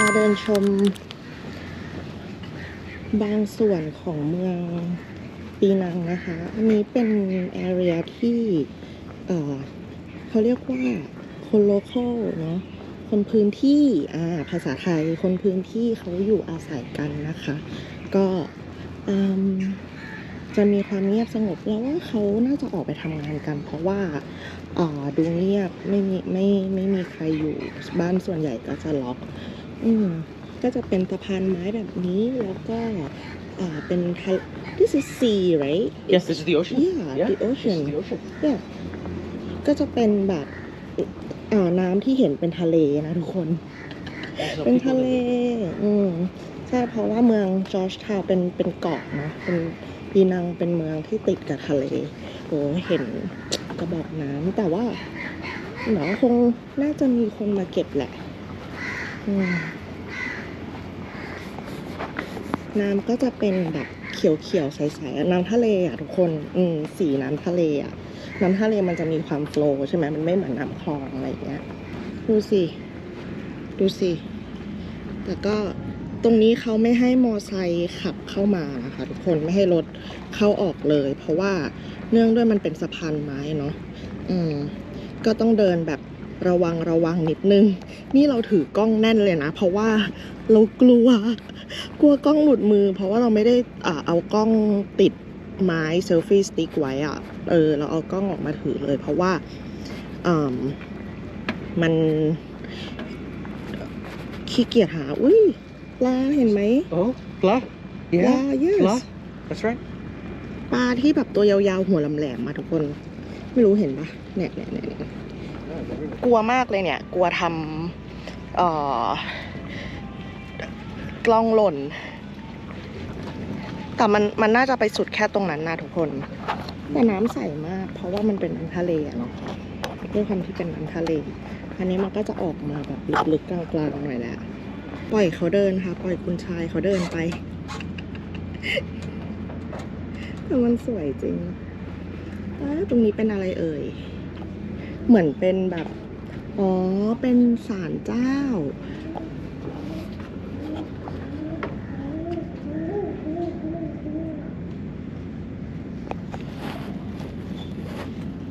พาเดินชม บางส่วนของเมืองปีนังนะคะ อันนี้เป็นแอเรียที่ เออเขาเรียกว่าคนโลเคอลเนาะคนพื้นที่ อ่า ภาษาไทย คนพื้นที่เขาอยู่อาศัยกันนะคะ ก็จะมีความเงียบสงบแล้วว่าเขาน่าจะออกไปทำงานกัน เพราะว่าอ่าดูเงียบไม่มีไม่ไม่มีใครอยู่บ้านส่วนใหญ่ก็จะล็อก อืมก็จะเป็นสะพานไม้แบบนี้แล้วก็อ่าเป็นทะ this is sea right Yes, this is the ocean. Yeah, the this ocean. is the ocean. เนี่ยก็จะเป็นแบบอ่าน้ำที่เห็นเป็นทะเลนะทุกคน There's no เป็น people ทะเล living. อืมใช่ เพราะว่าเมืองจอร์จทาวน์เป็นเป็นเกาะนะ เป็นปีนังเป็นเมืองที่ติดกับทะเลโอ้เห็นกระบอกน้ำแต่ว่าเนาะคงน่าจะมีคนมาเก็บแหละอืม น้ำก็จะเป็นแบบเขียวๆใสๆน้ำทะเลอะทุกคน อืมสีน้ำทะเลอะ น้ำทะเลมันจะมีความโฟล์ใช่ไหมมันไม่เหมือนน้ำคลองอะไรอย่างเงี้ย ดูสิ ดูสิ แต่ก็ตรงนี้เขาไม่ให้มอไซค์ขับเข้ามานะคะ ทุกคนไม่ให้รถเข้าออกเลย เพราะว่าเนื่องด้วยมันเป็นสะพานไม้เนาะอืม ก็ต้องเดินแบบ ระวังระวังนิดนึง นี่เราถือกล้องแน่นเลยนะ เพราะว่าเรากลัว กลัวกล้องหลุดมือ เพราะว่าเราไม่ได้อ่าเอากล้องติดไม้เซลฟี่สติ๊กไว้อะเออเราเอากล้องออกมาถือเลย เพราะว่าอ่ามันขี้เกียจหา อุ้ยปลาเห็นไหม Oh, blah. ปลา yes blah. That's right. ปลาที่แบบตัวยาวๆหัวแหลมๆมาทุกคน ไม่รู้เห็นปะเนี่ยเนี่ยเนี่ยเนี่ย กลัวมากเลยเนี่ย กลัวทำเอ่อกล้องหล่น แต่มันมันน่าจะไปสุดแค่ตรงนั้นนะทุกคน แต่น้ำใสมาก เพราะว่ามันเป็นน้ำทะเลเนาะด้วยความที่เป็นน้ำทะเล อันนี้มันก็จะออกมาแบบลึกๆกลางๆหน่อยแหละ ปล่อยเขาเดินค่ะ ปล่อยคุณชายเขาเดินไปแต่มันสวยจริงตรงนี้เป็นอะไรเอ่ย เหมือนเป็นแบบ อ๋อ เป็นศาลเจ้า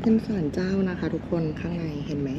เป็นศาลเจ้านะคะทุกคนข้างในเห็นไหม